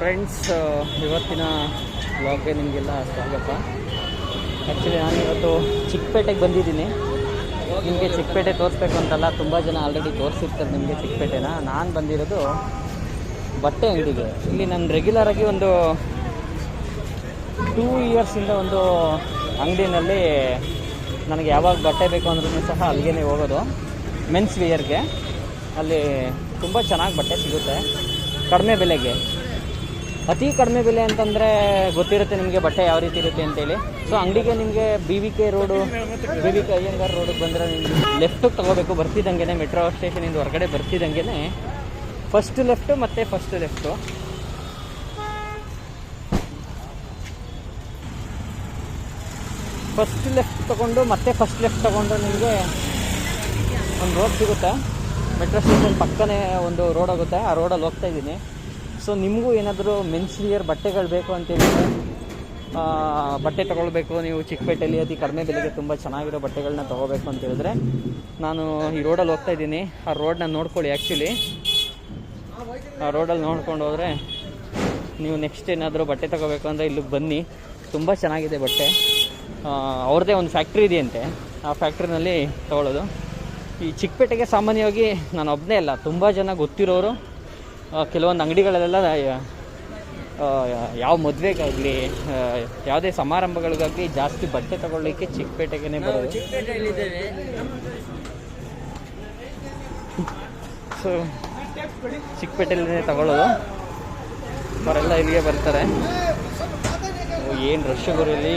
Friends ಇವತ್ತಿನ ಬ್ಲಾಗ್ಗೆ ನಿಮಗೆಲ್ಲ ಸ್ವಾಗತ. ಆ್ಯಕ್ಚುಲಿ ನಾನು ಇವತ್ತು ಚಿಕ್ಕಪೇಟೆಗೆ ಬಂದಿದ್ದೀನಿ. ನಿಮಗೆ ಚಿಕ್ಕಪೇಟೆ ತೋರಿಸ್ಬೇಕು ಅಂತಲ್ಲ, ತುಂಬ ಜನ ಆಲ್ರೆಡಿ ತೋರಿಸಿರ್ತಾರೆ ನಿಮಗೆ ಚಿಕ್ಕಪೇಟೆನ. ನಾನು ಬಂದಿರೋದು ಬಟ್ಟೆ ಅಂಗಡಿಗೆ. ಇಲ್ಲಿ ನಾನು ರೆಗ್ಯುಲರಾಗಿ ಒಂದು ಟೂ ಇಯರ್ಸಿಂದ ಒಂದು ಅಂಗಡಿನಲ್ಲಿ ನನಗೆ ಯಾವಾಗ ಬಟ್ಟೆ ಬೇಕು ಅಂದ್ರೂ ಸಹ ಅಲ್ಲಿಗೆ ಹೋಗೋದು. ಮೆನ್ಸ್ ವಿಯರ್ಗೆ ಅಲ್ಲಿ ತುಂಬ ಚೆನ್ನಾಗಿ ಬಟ್ಟೆ ಸಿಗುತ್ತೆ. ಕಡಿಮೆ ಬೆಲೆಗೆ. ಅತಿ ಕಡಿಮೆ ಬೆಲೆ ಅಂತಂದರೆ ಗೊತ್ತಿರುತ್ತೆ ನಿಮಗೆ, ಬಟ್ಟೆ ಯಾವ ರೀತಿ ಇರುತ್ತೆ ಅಂತೇಳಿ. ಸೊ ಅಂಗಡಿಗೆ ನಿಮಗೆ B V K road B V K Iyengar ರೋಡಿಗೆ ಬಂದರೆ ನಿಮಗೆ ಲೆಫ್ಟಿಗೆ ತೊಗೋಬೇಕು. ಬರ್ತಿದ್ದಂಗೆ ಮೆಟ್ರೋ ಸ್ಟೇಷನಿಂದ ಹೊರಗಡೆ ಬರ್ತಿದ್ದಂಗೆ ಫಸ್ಟ್ ಲೆಫ್ಟು ಮತ್ತು ಫಸ್ಟ್ ಲೆಫ್ಟು ಫಸ್ಟ್ ಲೆಫ್ಟ್ ತೊಗೊಂಡು ಮತ್ತೆ ಫಸ್ಟ್ ಲೆಫ್ಟ್ ತೊಗೊಂಡು ನಿಮಗೆ ಒಂದು ರೋಡ್ ಸಿಗುತ್ತೆ? ಮೆಟ್ರೋ ಸ್ಟೇಷನ್ ಪಕ್ಕನೇ ಒಂದು ರೋಡ್ ಆಗುತ್ತೆ. ಆ ರೋಡಲ್ಲಿ ಹೋಗ್ತಾ ಇದ್ದೀನಿ. ಸೊ ನಿಮಗೂ ಏನಾದರೂ ಮೆನ್ಸ್ ವಿಯರ್ ಬಟ್ಟೆಗಳು ಬೇಕು ಅಂತೇಳಿದ್ರೆ ಬಟ್ಟೆ ತೊಗೊಳ್ಬೇಕು. ನೀವು ಚಿಕ್ಕಪೇಟೆಯಲ್ಲಿ ಅತಿ ಕಡಿಮೆ ಬೆಲೆಗೆ ತುಂಬ ಚೆನ್ನಾಗಿರೋ ಬಟ್ಟೆಗಳನ್ನ ತೊಗೋಬೇಕು ಅಂತ ಹೇಳಿದ್ರೆ, ನಾನು ಈ ರೋಡಲ್ಲಿ ಹೋಗ್ತಾ ಇದ್ದೀನಿ. ಆ ರೋಡನ್ನ ನೋಡ್ಕೊಳ್ಳಿ ಆ್ಯಕ್ಚುಲಿ ಆ ರೋಡಲ್ಲಿ ನೋಡ್ಕೊಂಡು ಹೋದರೆ, ನೀವು ನೆಕ್ಸ್ಟ್ ಏನಾದರೂ ಬಟ್ಟೆ ತೊಗೋಬೇಕು ಅಂದರೆ ಇಲ್ಲಿಗೆ ಬನ್ನಿ. ತುಂಬ ಚೆನ್ನಾಗಿದೆ ಬಟ್ಟೆ. ಅವ್ರದ್ದೇ ಒಂದು ಫ್ಯಾಕ್ಟ್ರಿ ಇದೆಯಂತೆ ಆ ಫ್ಯಾಕ್ಟ್ರಿನಲ್ಲಿ ತೊಗೊಳ್ಳೋದು. ಈ ಚಿಕ್ಕಪೇಟೆಗೆ ಸಾಮಾನ್ಯವಾಗಿ ನಾನು ಒಬ್ಬನೇ ಅಲ್ಲ, ತುಂಬ ಜನ ಗೊತ್ತಿರೋರು. ಕೆಲವೊಂದು ಅಂಗಡಿಗಳಲ್ಲೆಲ್ಲ ಯಾವ ಮದುವೆಗಾಗಲಿ ಯಾವುದೇ ಸಮಾರಂಭಗಳಿಗಾಗಲಿ ಜಾಸ್ತಿ ಬಟ್ಟೆ ತಗೊಳ್ಳಿಕ್ಕೆ ಚಿಕ್ಕಪೇಟೆಗೆ ಬರೋದು. ಸೊ ಚಿಕ್ಕಪೇಟೆಯಲ್ಲೇ ತಗೊಳ್ಳೋದು. ಅವರೆಲ್ಲ ಇಲ್ಲಿಗೆ ಬರ್ತಾರೆ. ಏನು ರಶ್ ಗುರು ಇಲ್ಲಿ?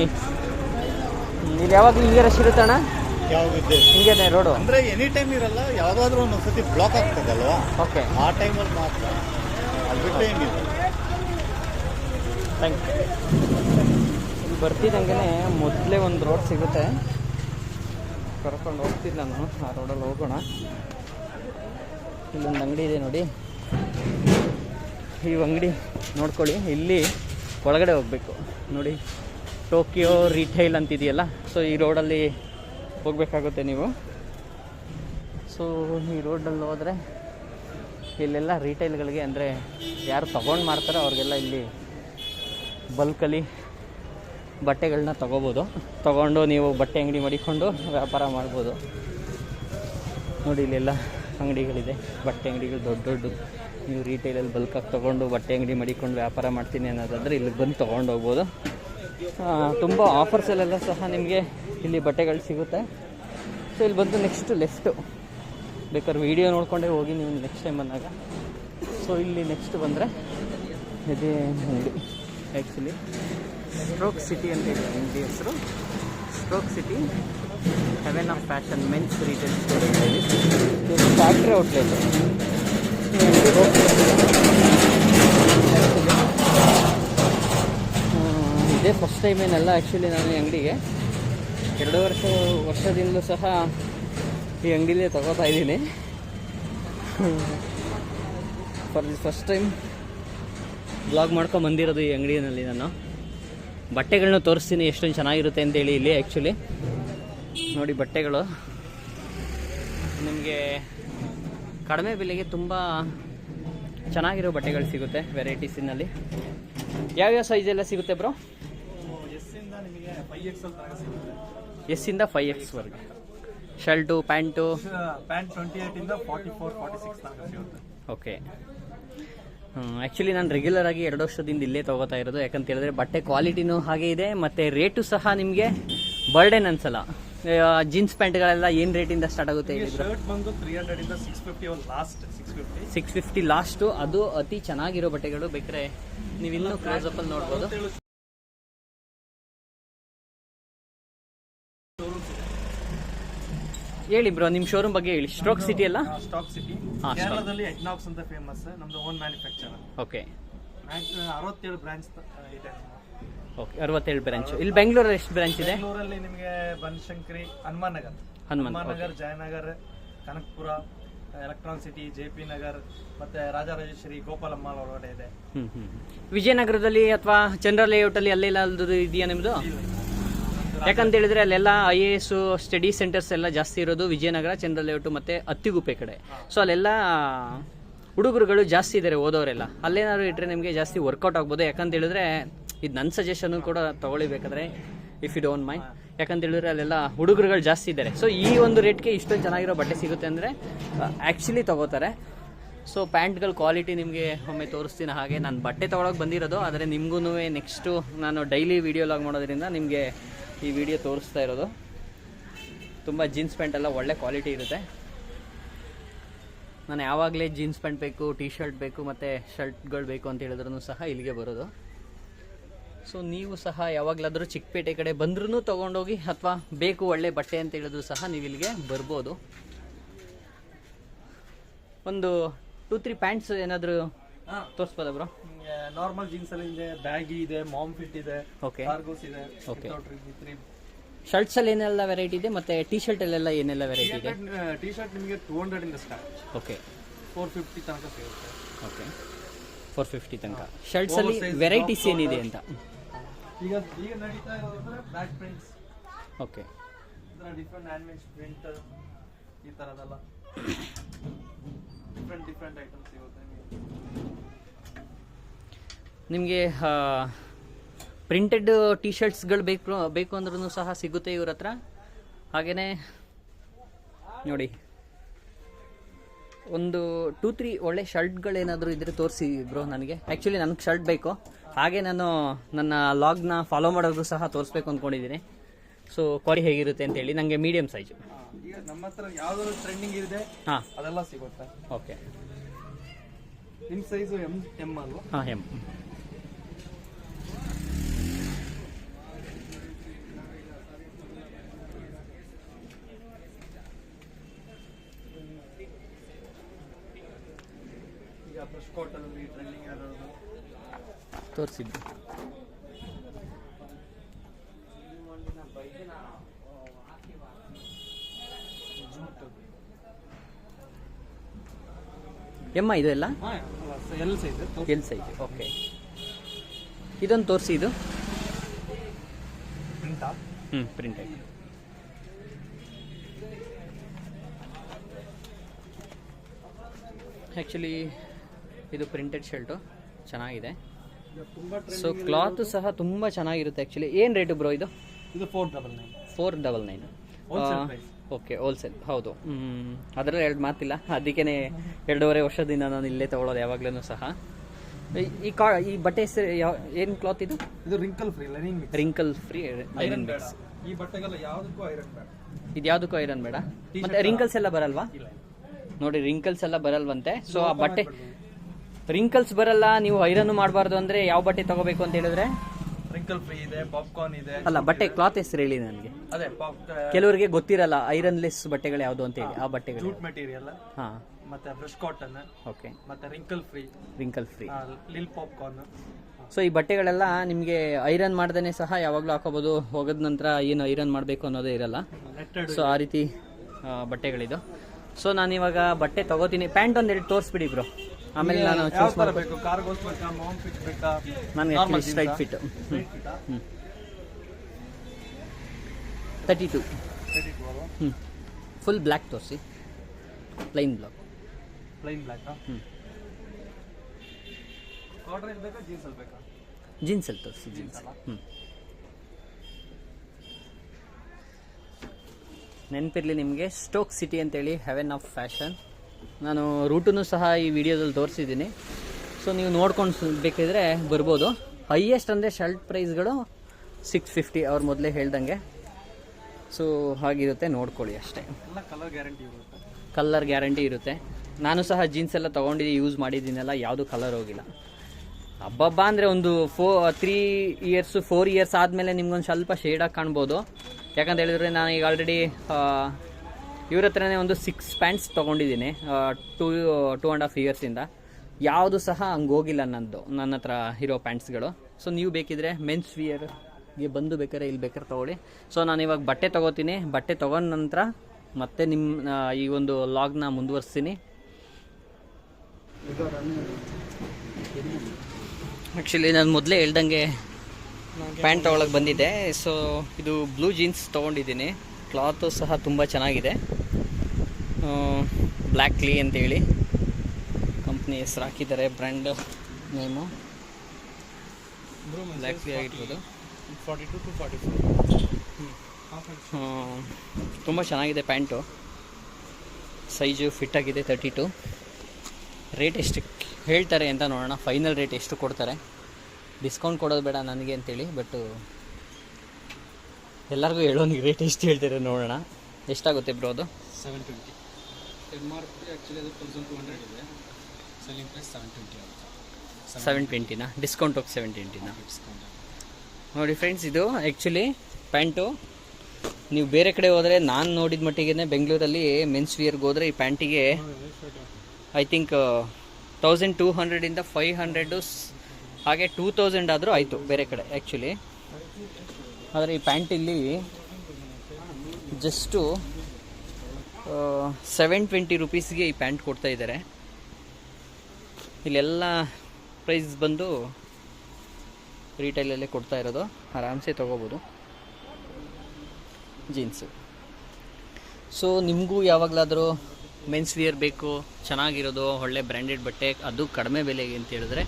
ಇಲ್ಲಿ ಯಾವಾಗಲೂ ಹಿಂಗೆ ರಶ್ ಇರುತ್ತೆ ಅಣ್ಣ ಯಾವ್ದಿದೆ? ಹಿಂಗೇನೆ ರೋಡು. ಅಂದ್ರೆ ಎನಿ ಟೈಮ್ ಇರಲ್ಲ ಯಾವ್ದಾದ್ರು ಒಂದೊಂದು ಸತಿ ಬ್ಲಾಕ್ ಆಗ್ತದಲ್ವಾ ಓಕೆ ಆ ಟೈಮಲ್ಲಿ ಮಾತ್ರ. ಅದು ಬಿಟ್ಟು ಏನಿಲ್ಲ. ಥ್ಯಾಂಕ್ ಇಲ್ಲಿ ಬರ್ತಿದ್ದಂಗೆ ಮೊದಲೇ ಒಂದು ರೋಡ್ ಸಿಗುತ್ತೆ. ಕರ್ಕೊಂಡು ಹೋಗ್ತೀನಿ ನಾನು ಆ ರೋಡಲ್ಲಿ ಹೋಗೋಣ. ಇಲ್ಲೊಂದು ಅಂಗಡಿ ಇದೆ ನೋಡಿ. ಈ ಅಂಗಡಿ ನೋಡ್ಕೊಳ್ಳಿ. ಇಲ್ಲಿ ಒಳಗಡೆ ಹೋಗಬೇಕು. ನೋಡಿ ಟೋಕಿಯೋ ರಿಟೈಲ್ ಅಂತಿದೆಯಲ್ಲ. ಸೊ ಈ ರೋಡಲ್ಲಿ ಹೋಗಬೇಕಾಗುತ್ತೆ ನೀವು. ಸೊ ಈ ರೋಡಲ್ಲಿ ಹೋದರೆ ಇಲ್ಲೆಲ್ಲ ರಿಟೈಲ್ಗಳಿಗೆ ಅಂದರೆ ಯಾರು ತೊಗೊಂಡು ಮಾಡ್ತಾರೋ ಅವ್ರಿಗೆಲ್ಲ ಇಲ್ಲಿ ಬಲ್ಕಲ್ಲಿ ಬಟ್ಟೆಗಳನ್ನ ತೊಗೋಬೋದು. ತೊಗೊಂಡು ನೀವು ಬಟ್ಟೆ ಅಂಗಡಿ ಮಡಿಕೊಂಡು ವ್ಯಾಪಾರ ಮಾಡ್ಬೋದು. ನೋಡಿ ಇಲ್ಲೆಲ್ಲ ಅಂಗಡಿಗಳಿದೆ. ಬಟ್ಟೆ ಅಂಗಡಿಗಳು ದೊಡ್ಡ ದೊಡ್ಡ. ನೀವು ರಿಟೈಲಲ್ಲಿ ಬಲ್ಕಾಗಿ ತೊಗೊಂಡು ಬಟ್ಟೆ ಅಂಗಡಿ ಮಡಿಕೊಂಡು ವ್ಯಾಪಾರ ಮಾಡ್ತೀನಿ ಅನ್ನೋದಾದರೆ ಇಲ್ಲಿಗೆ ಬಂದು ತೊಗೊಂಡು ಹೋಗ್ಬೋದು. ತುಂಬ ಆಫರ್ಸಲ್ಲೆಲ್ಲ ಸಹ ನಿಮಗೆ ಇಲ್ಲಿ ಬಟ್ಟೆಗಳು ಸಿಗುತ್ತೆ. ಸೊ ಇಲ್ಲಿ ಬಂದು ನೆಕ್ಸ್ಟ್ ಲೆಫ್ಟು ಬೇಕಾದ್ರೆ ವೀಡಿಯೋ ನೋಡಿಕೊಂಡೇ ಹೋಗಿ ನೀವು ನೆಕ್ಸ್ಟ್ ಟೈಮ್ ಬಂದಾಗ. ಸೊ ಇಲ್ಲಿ ನೆಕ್ಸ್ಟ್ ಬಂದರೆ ಇದೇ ನೋಡಿ ಆ್ಯಕ್ಚುಲಿ ಸ್ಟ್ರೋಕ್ ಸಿಟಿ ಅಂತ ಇದೆ ಅಂಗಡಿ ಹೆಸರು. Stroke city heaven of fashion men's retail store ಅಂತ ಹೇಳಿ ಇದು ಫ್ಯಾಕ್ಟ್ರಿ ಔಟ್ಲೆಟ್ ಇದೇ. ಫಸ್ಟ್ ಟೈಮ್ ಏನಲ್ಲ ಆ್ಯಕ್ಚುಲಿ ನಾನು ಈ ಅಂಗಡಿಗೆ. ಎರಡು ವರ್ಷ ವರ್ಷದಿಂದಲೂ ಸಹ ಈ ಅಂಗಡಿಲೇ ತಗೋತಾ ಇದ್ದೀನಿ. For the first time blog ಮಾಡ್ಕೊಂಡು ಬಂದಿರೋದು ಈ ಅಂಗಡಿಯಲ್ಲಿ ನಾನು. ಬಟ್ಟೆಗಳನ್ನ ತೋರಿಸ್ತೀನಿ ಎಷ್ಟೊಂದು ಚೆನ್ನಾಗಿರುತ್ತೆ ಅಂತೇಳಿ ಇಲ್ಲಿ ಆ್ಯಕ್ಚುಲಿ ನೋಡಿ ಬಟ್ಟೆಗಳು. ನಿಮಗೆ ಕಡಿಮೆ ಬೆಲೆಗೆ ತುಂಬ ಚೆನ್ನಾಗಿರೋ ಬಟ್ಟೆಗಳು ಸಿಗುತ್ತೆ ವೆರೈಟೀಸಿನಲ್ಲಿ. ಯಾವ್ಯಾವ ಸೈಜೆಲ್ಲ ಸಿಗುತ್ತೆ ಬ್ರೋ ಎಸ್ಸಿಂದ ಇಂದ ಫೈವ್ ಎಕ್ಸ್ ವರ್ಗ. Shirt pant? Pant twenty forty four forty six ತನಕ ಸಿಗುತ್ತೆ. ಓಕೆ. ಆ್ಯಕ್ಚುಲಿ ನಾನು ರೆಗ್ಯುಲರ್ ಆಗಿ ಎರಡು ವರ್ಷದಿಂದ ಇಲ್ಲೇ ತೊಗೋತಾ ಇರೋದು. ಯಾಕಂತ ಹೇಳಿದ್ರೆ ಬಟ್ಟೆ ಕ್ವಾಲಿಟಿನೂ ಹಾಗೆ ಇದೆ ಮತ್ತು ರೇಟು ಸಹ ನಿಮಗೆ ಬರ್ಡೇನ್ ಅನ್ಸಲ್ಲ. ಜೀನ್ಸ್ ಪ್ಯಾಂಟ್ಗಳೆಲ್ಲ ಏನು ರೇಟಿಂದ ಸ್ಟಾರ್ಟ್ ಆಗುತ್ತೆ ಶರ್ಟ್ ಬಂದು ತ್ರೀ ಹಂಡ್ರೆಡಿಂದ ಸಿಕ್ಸ್ ಫಿಫ್ಟಿ ಒಂದು last six fifty six fifty last ಅದು ಅತಿ ಚೆನ್ನಾಗಿರೋ ಬಟ್ಟೆಗಳು ಬೇಕರೆ ನೀವು ಇನ್ನೂ ಕ್ಲೋಸಪ್ಪಲ್ಲಿ ನೋಡ್ಬೋದು. ಹೇಳಿ ಬ್ರೋ ನಿಮ್ಮ ಶೋರೂಮ್ ಬಗ್ಗೆ ಹೇಳಿ. ಸ್ಟ್ರೋಕ್ ಸಿಟಿ ಅಲ್ಲ? ಸ್ಟಾಕ್ ಸಿಟಿ ಹಾ, stock. ಕೇರಳದಲ್ಲಿ ಅಂತ ಫೇಮಸ್ ನಮ್ದು ಓನ್ ಮ್ಯಾನುಫ್ಯಾಕ್ಚರ್ ಓಕೆ ಅರವತ್ತೇಳು ಬ್ರಾಂಚ್ ಇದೆ. ಓಕೆ ಅರವತ್ತೇಳು ಬ್ರಾಂಚ್ ಇಲ್ಲಿ ಬೆಂಗಳೂರಲ್ಲಿ ಎಷ್ಟು ಬ್ರಾಂಚ್ ಇದೆ? ಬೆಂಗಳೂರಲ್ಲಿ ನಿಮಗೆ Banashankari Hanuman Nagar Hanuman Hanuman Nagar Jayanagar Kanakapura electron city J P Nagar ಮತ್ತೆ ರಾಜರಾಜೇಶ್ವರಿ ಗೋಪಾಲಮ್ಮ ಒಳಗಡೆ ಇದೆ. ಹ್ಮ್ ಹ್ಮ್ ವಿಜಯನಗರದಲ್ಲಿ ಅಥವಾ ಜನರಲ್ ಲೇಔಟ್ ಅಲ್ಲಿ ಇದೆಯಾ ನಿಮ್ದು? ಯಾಕಂತ ಹೇಳಿದ್ರೆ ಅಲ್ಲೆಲ್ಲ I A S study centres ಎಲ್ಲ ಜಾಸ್ತಿ ಇರೋದು ವಿಜಯನಗರ ಚಂದ್ರ ಲೇಔಟ್ ಮತ್ತೆ ಅತ್ತಿಗುಪ್ಪೆ ಕಡೆ. ಸೊ ಅಲ್ಲೆಲ್ಲ ಹುಡುಗರುಗಳು ಜಾಸ್ತಿ ಇದ್ದಾರೆ ಓದೋರೆಲ್ಲ. ಅಲ್ಲೇನಾದ್ರು ಇಟ್ಟರೆ ನಿಮಗೆ ಜಾಸ್ತಿ ವರ್ಕೌಟ್ ಆಗ್ಬೋದು. ಯಾಕಂತ ಹೇಳಿದ್ರೆ ಇದು ನನ್ನ ಸಜೆಷನ್ ಕೂಡ ತಗೊಳಿಬೇಕಾದ್ರೆ ಇಫ್ ಯು ಡೋಂಟ್ ಮೈಂಡ್ ಯಾಕಂತ ಹೇಳಿದ್ರೆ ಅಲ್ಲೆಲ್ಲ ಹುಡುಗರುಗಳು ಜಾಸ್ತಿ ಇದ್ದಾರೆ ಸೊ ಈ ಒಂದು ರೇಟ್ಗೆ ಇಷ್ಟೊಂದು ಚೆನ್ನಾಗಿರೋ ಬಟ್ಟೆ ಸಿಗುತ್ತೆ ಅಂದರೆ ಆ್ಯಕ್ಚುಲಿ ತಗೋತಾರೆ. ಸೊ ಪ್ಯಾಂಟ್ಗಳ ಕ್ವಾಲಿಟಿ ನಿಮಗೆ ಒಮ್ಮೆ ತೋರಿಸ್ತೀನಿ. ಹಾಗೆ ನಾನು ಬಟ್ಟೆ ತೊಗೊಳಕ್ಕೆ ಬಂದಿರೋದು, ಆದರೆ ನಿಮಗೂ ನೆಕ್ಸ್ಟು ನಾನು ಡೈಲಿ ವೀಡಿಯೋ ಲಾಗ್ ಮಾಡೋದ್ರಿಂದ ನಿಮಗೆ ಈ ವಿಡಿಯೋ ತೋರಿಸ್ತಾ ಇರೋದು. ತುಂಬ ಜೀನ್ಸ್ ಪ್ಯಾಂಟ್ ಎಲ್ಲ ಒಳ್ಳೆ ಕ್ವಾಲಿಟಿ ಇರುತ್ತೆ. ನಾನು ಯಾವಾಗಲೇ ಜೀನ್ಸ್ ಪ್ಯಾಂಟ್ ಬೇಕು ಟಿ ಶರ್ಟ್ ಬೇಕು ಮತ್ತು ಶರ್ಟ್ಗಳು ಬೇಕು ಅಂತ ಹೇಳಿದ್ರೂ ಸಹ ಇಲ್ಲಿಗೆ ಬರೋದು. ಸೊ ನೀವು ಸಹ ಯಾವಾಗಲಾದರೂ ಚಿಕ್ಕಪೇಟೆ ಕಡೆ ಬಂದ್ರೂ ತೊಗೊಂಡೋಗಿ ಅಥವಾ ಬೇಕು ಒಳ್ಳೆ ಬಟ್ಟೆ ಅಂತ ಹೇಳಿದ್ರು ಸಹ ನೀವು ಇಲ್ಲಿಗೆ ಬರ್ಬೋದು. ಒಂದು ಟೂ ತ್ರೀ ಪ್ಯಾಂಟ್ಸ್ ಏನಾದರೂ ತೋರಿಸ್ಬೋದಾ ಬ್ರೋ ನಾರ್ಮಲ್ ಜೀನ್ಸ್ ಅಲ್ಲಿ ಇದೆ ಬ್ಯಾಗಿ ಇದೆ ಮಾಮ್ ಫಿಟ್ ಇದೆ ಓಕೆ ಕಾರ್ಗೋಸ್ ಇದೆ ಓಕೆ ಶರ್ಟ್ಸ್ ಅಲ್ಲಿ ಏನೆಲ್ಲ ವೆರೈಟಿ ಇದೆ ಮತ್ತೆ ಟಿ ಶರ್ಟಲ್ಲೆಲ್ಲ ಏನೆಲ್ಲ ವೆರೈಟಿ ಇದೆ? ಟೀ ಶರ್ಟ್ ನಿಮಗೆ ಟೂ ಹಂಡ್ರೆಡ್ ಇಂದ ಸ್ಟಾರ್ಟ್ ಓಕೆ ಫೋರ್ ಫಿಫ್ಟಿ ತನಕ ಸಿಗುತ್ತೆ. ಓಕೆ ಫೋರ್ ಫಿಫ್ಟಿ ತನಕ. ಶರ್ಟ್ಸಲ್ಲಿ ವೆರೈಟೀಸ್ ಏನಿದೆ ಅಂತ? ಈಗ ಈಗ ನಡೀತಾ ಇರೋದಂದ್ರೆ back prints okay different handmades print ಈ ಥರದೆಲ್ಲ ಡಿಫ್ರೆಂಟ್ ಡಿಫ್ರೆಂಟ್ ಐಟಮ್ಸ್ ಸಿಗುತ್ತೆ ನಿಮಗೆ. ನಿಮಗೆ ಪ್ರಿಂಟೆಡ್ ಟಿ ಶರ್ಟ್ಸ್ಗಳು ಬೇಕು ಬೇಕು ಅಂದ್ರೂ ಸಹ ಸಿಗುತ್ತೆ ಇವ್ರ ಹತ್ರ? ಹಾಗೆಯೇ ನೋಡಿ. ಒಂದು ಟೂ ತ್ರೀ ಒಳ್ಳೆ ಶರ್ಟ್ಗಳೇನಾದರೂ ಇದ್ರೆ ತೋರಿಸಿ ಬ್ರೋ ನನಗೆ. ಆ್ಯಕ್ಚುಲಿ ನನಗೆ ಶರ್ಟ್ ಬೇಕು. ಹಾಗೆ ನಾನು ನನ್ನ ಲಾಗ್ನ ಫಾಲೋ ಮಾಡೋದು ಸಹ ತೋರಿಸ್ಬೇಕು ಅಂದ್ಕೊಂಡಿದ್ದೀನಿ ಸೊ ಕ್ವಾರಿ ಹೇಗಿರುತ್ತೆ ಅಂತೇಳಿ ನನಗೆ ಮೀಡಿಯಮ್ ಸೈಜು ನಮ್ಮ ಹತ್ರ ಯಾವ್ದಾದ್ರು ಟ್ರೆಂಡಿಂಗ್ ಇದೆ ಹಾಂ. ಅದೆಲ್ಲ ಸಿಗುತ್ತೆ. ಓಕೆ ನಿಮ್ಮ ಸೈಜು ಎಂ ಎಂ ಅಲ್ವಾ? ಹಾಂ ಎಂ ತೋರಿಸಿದ್ದು. ಜೂಟ್ ಎಮ್ಮ ಇದೆಲ್ಲ L size. L size okay. ಇದೊಂದು ತೋರಿಸಿ ಇದು. ಹ್ಞೂ ಪ್ರಿಂಟ್ ಆಯ್ತು. ಆ್ಯಕ್ಚುಲಿ ಇದು ಪ್ರಿಂಟೆಡ್ ಶರ್ಟು ಚೆನ್ನಾಗಿದೆ. ಸೊ ಕ್ಲಾತ್ ಸಹ ತುಂಬ ಚೆನ್ನಾಗಿರುತ್ತೆ ಆ್ಯಕ್ಚುಲಿ ಏನು ರೇಟು ಬ್ರೋ ಇದು? ಇದು four double nine four double nine. Okay wholesale ಹೌದು. ಅದರಲ್ಲಿ ಎರಡು ಮಾತಿಲ್ಲ. ಅದಕ್ಕೇ ಎರಡೂವರೆ ವರ್ಷದಿಂದ ನಾನು ಇಲ್ಲೇ ತೊಗೊಳೋದು ಯಾವಾಗಲೂ ಸಹ. ಈ- ಈ ಕಾ ಈ ಬಟ್ಟೆ ಹೆಸರು ಯಾವ ಏನು ಕ್ಲಾತ್ ಇದು? ಇದು wrinkle free lining mix wrinkle free iron ಬೇಡ ಈ ಬಟ್ಟೆಗೆಲ್ಲ ಯಾವುದಕ್ಕೂ ಐರನ್ ಬೇಡ ಇದು ಯಾವುದಕ್ಕೂ ಐರನ್ ಬೇಡ ಮತ್ತೆ ರಿಂಕಲ್ಸ್ ಎಲ್ಲ ಬರಲ್ವಾ? ನೋಡಿ ರಿಂಕಲ್ಸ್ ಎಲ್ಲ ಬರಲ್ವಂತೆ. ಸೊ ಆ ಬಟ್ಟೆ ರಿಂಕಲ್ಸ್ ಬರಲ್ಲ ನೀವು ಐರನ್ ಮಾಡಬಾರ್ದು ಅಂದ್ರೆ ಯಾವ ಬಟ್ಟೆ ತಗೋಬೇಕು ಅಂತ ಹೇಳಿದ್ರೆ? ರಿಂಕಲ್ ಫ್ರೀ ಇದೆ ಪಾಪ್ಕಾರ್ನ್ ಇದೆ. ಅಲ್ಲ ಬಟ್ಟೆ ಕ್ಲಾತ್ ಹೆಸರು ಹೇಳಿ ನನಗೆ. ಅದೇ ಪಾಪ್ ಕೆಲವರಿಗೆ ಗೊತ್ತಿರಲ್ಲ ಐರನ್ ಲೆಸ್ ಬಟ್ಟೆಗಳು ಯಾವುದು ಅಂತ ಹೇಳಿ ಆ ಬಟ್ಟೆಗಳು. ಜೂಟ್ ಮೆಟೀರಿಯಲ್ ಹಾ. ಮತ್ತೆ ಬ್ರಷ್ ಕಾಟನ್ ಓಕೆ ಮತ್ತೆ wrinkle free wrinkle free lil popcorn so ಈ ಬಟ್ಟೆಗಳೆಲ್ಲ ನಿಮಗೆ ಐರನ್ ಮಾಡ್ದೇ ಸಹ ಯಾವಾಗಲೂ ಹಾಕೋಬೋದು ಹೋಗೋದ ನಂತರ ಏನು ಐರನ್ ಮಾಡಬೇಕು ಅನ್ನೋದೇ ಇರಲ್ಲ. ಸೊ ಆ ರೀತಿ ಬಟ್ಟೆಗಳಿದು. ಸೊ ನಾನು ಇವಾಗ ಬಟ್ಟೆ ತಗೋತೀನಿ. ಪ್ಯಾಂಟ್ ಒಂದು ಎರಡು ತೋರಿಸ್ಬಿಡಿ ಬ್ರೋ ಆಮೇಲೆ ನಾನು ಯಾವ ತರ ಬೇಕು? ಕಾರ್ಗೋಸ್ ಬೇಕಾ? ಮಾಮ್ ಫಿಟ್ ಬೇಕಾ ನನಗೆ ಆ್ಯಕ್ಚುಲಿ ಸ್ಟ್ರೈಟ್ ಫಿಟ್? ಹ್ಞೂ ತರ್ಟಿ ಟು? ಹ್ಞೂ ಫುಲ್ ಬ್ಲ್ಯಾಕ್ ತೋರಿಸಿ. Plain black plain black? ಹ್ಞೂ Cotton ಬೇಕಾ ಜೀನ್ಸ್ ಅಲ್ಲಿ ಬೇಕಾ? ಜೀನ್ಸಲ್ಲಿ ತೋರಿಸಿ ಜೀನ್ಸ್? ಹ್ಞೂ ನೆನಪಿರಲಿ ನಿಮಗೆ ಸ್ಟೋಕ್ ಸಿಟಿ ಅಂತೇಳಿ ಹೆವೆನ್ ಆಫ್ ಫ್ಯಾಷನ್ ನಾನು ರೂಟನ್ನು ಸಹ ಈ ವಿಡಿಯೋದಲ್ಲಿ ತೋರಿಸಿದ್ದೀನಿ. ಸೊ ನೀವು ನೋಡ್ಕೊಂಡು ಬೇಕಿದ್ರೆ ಬರ್ಬೋದು. ಹೈಯೆಸ್ಟ್ ಅಂದರೆ ಶರ್ಟ್ ಪ್ರೈಸ್ಗಳು ಸಿಕ್ಸ್ ಫಿಫ್ಟಿ ಅವ್ರು ಮೊದಲೇ ಹೇಳ್ದಂಗೆ. ಸೊ ಹಾಗಿರುತ್ತೆ ನೋಡ್ಕೊಳ್ಳಿ ಅಷ್ಟೇ. ಕಲರ್ ಗ್ಯಾರಂಟಿ ಇರುತ್ತೆ. ಕಲರ್ ಗ್ಯಾರಂಟಿ ಇರುತ್ತೆ. ನಾನು ಸಹ ಜೀನ್ಸ್ ಎಲ್ಲ ತೊಗೊಂಡಿದ್ದು ಯೂಸ್ ಮಾಡಿದ್ದೀನಲ್ಲ ಯಾವುದು ಕಲರ್ ಹೋಗಿಲ್ಲ. ಹಬ್ಬಬ್ಬ ಅಂದರೆ ಒಂದು four three years four years ಆದಮೇಲೆ ನಿಮ್ಗೊಂದು ಸ್ವಲ್ಪ ಶೇಡಾಗಿ ಕಾಣ್ಬೋದು. ಯಾಕಂತ ಹೇಳಿದ್ರೆ ನಾನು ಈಗ ಆಲ್ರೆಡಿ ಇವ್ರ ಹತ್ರನೇ ಒಂದು ಸಿಕ್ಸ್ ಪ್ಯಾಂಟ್ಸ್ ತೊಗೊಂಡಿದ್ದೀನಿ ಟೂ ಟೂ ಆ್ಯಂಡ್ ಹಾಫ್ ಇಯರ್ಸಿಂದ ಯಾವುದು ಸಹ ಹಂಗೆ ಹೋಗಿಲ್ಲ ನನ್ನದು ನನ್ನ ಹತ್ರ ಇರೋ ಪ್ಯಾಂಟ್ಸ್ಗಳು ಸೊ ನೀವು ಬೇಕಿದ್ರೆ ಮೆನ್ಸ್ ವಿಯರ್ಗೆ ಬಂದು ಬೇಕಾದ್ರೆ ಇಲ್ಲಿ ಬೇಕಾದ್ರೆ ತೊಗೊಳ್ಳಿ. ಸೊ ನಾನು ಇವಾಗ ಬಟ್ಟೆ ತೊಗೋತೀನಿ. ಬಟ್ಟೆ ತೊಗೊಂಡ ನಂತರ ಮತ್ತೆ ನಿಮ್ಮ ಈ ಒಂದು ಲಾಗ್ನ ಮುಂದುವರಿಸ್ತೀನಿ. ಆ್ಯಕ್ಚುಲಿ ನಾನು ಮೊದಲೇ ಹೇಳ್ದಂಗೆ ಪ್ಯಾಂಟ್ ತೊಗೊಳಕ್ಕೆ ಬಂದಿದ್ದೆ. ಸೊ ಇದು ಬ್ಲೂ ಜೀನ್ಸ್ ತೊಗೊಂಡಿದ್ದೀನಿ. ಕ್ಲಾತು ಸಹ ತುಂಬ ಚೆನ್ನಾಗಿದೆ. ಬ್ಲ್ಯಾಕ್ ಕ್ಲೀ ಅಂತೇಳಿ. ಕಂಪ್ನಿ ಹೆಸ್ರು ಹಾಕಿದ್ದಾರೆ, ಬ್ರ್ಯಾಂಡ್ ನೇಮು. ಬ್ಲ್ಯಾಕ್ ಆಗಿರ್ಬೋದು. Forty two two forty four ತುಂಬ ಚೆನ್ನಾಗಿದೆ ಪ್ಯಾಂಟು. ಸೈಜು ಫಿಟ್ ಆಗಿದೆ ತರ್ಟಿ ಟು. ರೇಟ್ ಎಷ್ಟು ಹೇಳ್ತಾರೆ ಅಂತ ನೋಡೋಣ. ಫೈನಲ್ ರೇಟ್ ಎಷ್ಟು ಕೊಡ್ತಾರೆ? ಡಿಸ್ಕೌಂಟ್ ಕೊಡೋದು ಬೇಡ ನನಗೆ ಅಂತೇಳಿ, ಬಟ್ಟು ಎಲ್ಲರಿಗೂ ಹೇಳೋನಿಗೆ ರೇಟ್ ಎಷ್ಟು ಹೇಳ್ತೀರ ನೋಡೋಣ. ಎಷ್ಟಾಗುತ್ತೆ ಬ್ರೋ ಅದು? Seven twenty M R P actually ಅದು ತೌಸಂಡ್ ಟು ಹಂಡ್ರೆಡ್ ಇದೆ. ಸೆಲ್ಲಿಂಗ್ ಪ್ರೈಸ್ ಸೆವೆನ್ ಟ್ವೆಂಟಿ ಆಗುತ್ತೆ. ಸೆವೆನ್ ಟ್ವೆಂಟಿನಾ ಡಿಸ್ಕೌಂಟ್ ಹೋಗಿ ಸೆವೆನ್ ಟ್ವೆಂಟಿನಾ ಡಿಸ್ಕೌಂಟ್ ನೋಡಿ ಫ್ರೆಂಡ್ಸ್ ಇದು ಆ್ಯಕ್ಚುಲಿ ಪ್ಯಾಂಟು. ನೀವು ಬೇರೆ ಕಡೆ ಹೋದರೆ ನಾನು ನೋಡಿದ ಮಟ್ಟಿಗೆ ಬೆಂಗಳೂರಲ್ಲಿ ಮೆನ್ಸ್ ವಿಯರ್ಗೆ ಹೋದರೆ ಈ ಪ್ಯಾಂಟಿಗೆ ಐ ಥಿಂಕ್ ತೌಸಂಡ್ ಟೂ ಹಂಡ್ರೆಡಿಂದ ಫೈವ್ ಹಂಡ್ರೆಡು ಹಾಗೆ ಟೂ ತೌಸಂಡ್ ಆದರೂ ಆಯಿತು ಬೇರೆ ಕಡೆ ಆ್ಯಕ್ಚುಲಿ ಆದರೆ ಈ ಪ್ಯಾಂಟ್ ಇಲ್ಲಿ ಜಸ್ಟು ಸೆವೆನ್ ಟ್ವೆಂಟಿ ರುಪೀಸ್ಗೆ ಈ ಪ್ಯಾಂಟ್ ಕೊಡ್ತಾ ಇದ್ದಾರೆ. ಇಲ್ಲೆಲ್ಲ ಪ್ರೈಸ್ ಬಂದು ರೀಟೈಲಲ್ಲೇ ಕೊಡ್ತಾ ಇರೋದು. ಆರಾಮ್ಸೆ ತೊಗೋಬೋದು. ಜೀನ್ಸು ಸೊ ನಿಮಗೂ ಯಾವಾಗಲಾದರೂ ಮೆನ್ಸ್ ವಿಯರ್ ಬೇಕು, ಚೆನ್ನಾಗಿರೋದು, ಒಳ್ಳೆ ಬ್ರ್ಯಾಂಡೆಡ್ ಬಟ್ಟೆ, ಅದು ಕಡಿಮೆ ಬೆಲೆಗೆ ಅಂತ ಹೇಳಿದ್ರೆ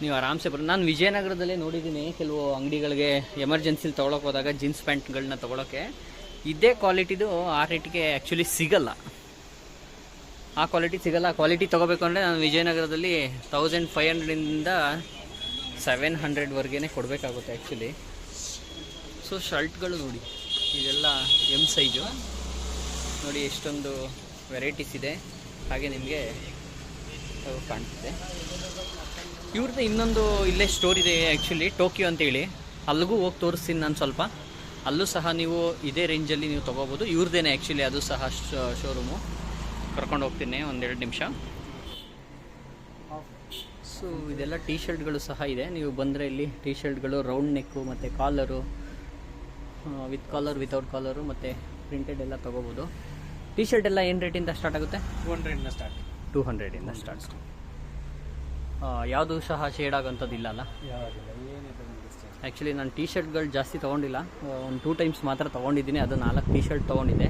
ನೀವು ಆರಾಮ್ಸೆ ಬರೋ ನಾನು ವಿಜಯನಗರದಲ್ಲೇ ನೋಡಿದ್ದೀನಿ ಕೆಲವು ಅಂಗಡಿಗಳಿಗೆ ಎಮರ್ಜೆನ್ಸಿಲಿ ತೊಗೊಳಕ್ಕೆ ಹೋದಾಗ ಜೀನ್ಸ್ ಪ್ಯಾಂಟ್ಗಳನ್ನ ತೊಗೊಳಕ್ಕೆ. ಇದೇ ಕ್ವಾಲಿಟಿದು ಆ ರೇಟಿಗೆ ಆ್ಯಕ್ಚುಲಿ ಸಿಗಲ್ಲ. ಆ ಕ್ವಾಲಿಟಿ ಸಿಗಲ್ಲ. ಕ್ವಾಲಿಟಿ ತೊಗೋಬೇಕು ಅಂದರೆ ನಾನು ವಿಜಯನಗರದಲ್ಲಿ ತೌಸಂಡ್ ಫೈವ್ ಹಂಡ್ರೆಡಿಂದ ಸೆವೆನ್ ಹಂಡ್ರೆಡ್ವರೆಗೇ ಕೊಡಬೇಕಾಗುತ್ತೆ ಆ್ಯಕ್ಚುಲಿ ಸೊ ಶರ್ಟ್ಗಳು ನೋಡಿ. ಇದೆಲ್ಲ ಎಂ ಸೈಜು ನೋಡಿ ಎಷ್ಟೊಂದು ವೆರೈಟೀಸ್ ಇದೆ. ಹಾಗೆ ನಿಮಗೆ ಕಾಣ್ತಿದೆ. ಇವ್ರದ್ದು ಇನ್ನೊಂದು ಇಲ್ಲೇ ಸ್ಟೋರ್ ಇದೆ ಆ್ಯಕ್ಚುಲಿ ಟೋಕಿಯೋ ಅಂತೇಳಿ. ಅಲ್ಲಿಗೂ ಹೋಗಿ ತೋರಿಸ್ತೀನಿ ನಾನು ಸ್ವಲ್ಪ. ಅಲ್ಲೂ ಸಹ ನೀವು ಇದೇ ರೇಂಜಲ್ಲಿ ನೀವು ತೊಗೋಬೋದು. ಇವ್ರದ್ದೇನೆ ಆ್ಯಕ್ಚುಲಿ ಅದು ಸಹ ಶೋರೂಮು ಕರ್ಕೊಂಡು ಹೋಗ್ತೀನಿ ಒಂದೆರಡು ನಿಮಿಷ. ಸೊ ಇದೆಲ್ಲ ಟೀ ಶರ್ಟ್ಗಳು ಸಹ ಇದೆ. ನೀವು ಬಂದರೆ ಇಲ್ಲಿ ಟೀ ಶರ್ಟ್ಗಳು ರೌಂಡ್ ನೆಕ್ಕು ಮತ್ತು collar with collar without collar ಮತ್ತು ಪ್ರಿಂಟೆಡ್ ಎಲ್ಲ ತೊಗೋಬೋದು. ಟೀ ಶರ್ಟ್ ಎಲ್ಲ ಏನು ರೇಟಿಂದ ಸ್ಟಾರ್ಟ್ ಆಗುತ್ತೆ? ಟೂ ಹಂಡ್ರೆಡಿಂದ ಸ್ಟಾರ್ಟ್ ಟೂ ಹಂಡ್ರೆಡಿಂದ ಸ್ಟಾರ್ಟ್ ಯಾವುದು ಸಹ ಶೇಡ್ ಆಗೋಂಥದ್ದಿಲ್ಲ ಅಲ್ಲ ಆ್ಯಕ್ಚುಲಿ ನಾನು ಟೀ ಶರ್ಟ್ಗಳು ಜಾಸ್ತಿ ತೊಗೊಂಡಿಲ್ಲ. ಒಂದು ಟೂ ಟೈಮ್ಸ್ ಮಾತ್ರ ತೊಗೊಂಡಿದ್ದೀನಿ ಅದು ನಾಲ್ಕು ಟೀ ಶರ್ಟ್ ತೊಗೊಂಡಿದ್ದೆ.